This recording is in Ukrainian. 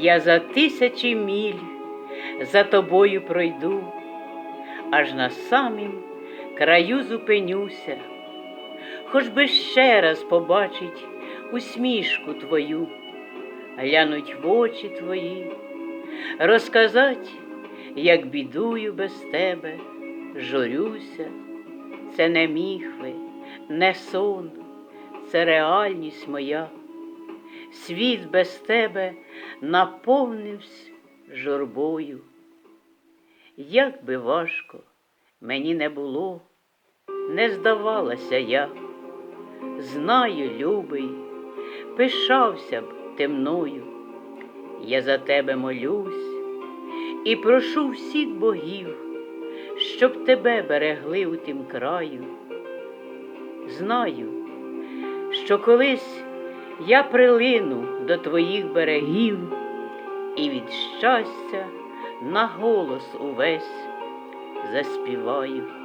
Я за тисячі міль за тобою пройду, аж на самім краю зупинюся, хоч би ще раз побачить усмішку твою, глянуть в очі твої, розказать, як бідую без тебе, журюся, це не міхви, не сон, це реальність моя. Світ без тебе наповнився журбою. Як би важко мені не було, не здавалася я, знаю, любий, пишався б ти мною. Я за тебе молюсь і прошу всіх богів, щоб тебе берегли у тім краю. Знаю, що колись я прилину до твоїх берегів і від щастя на голос увесь заспіваю.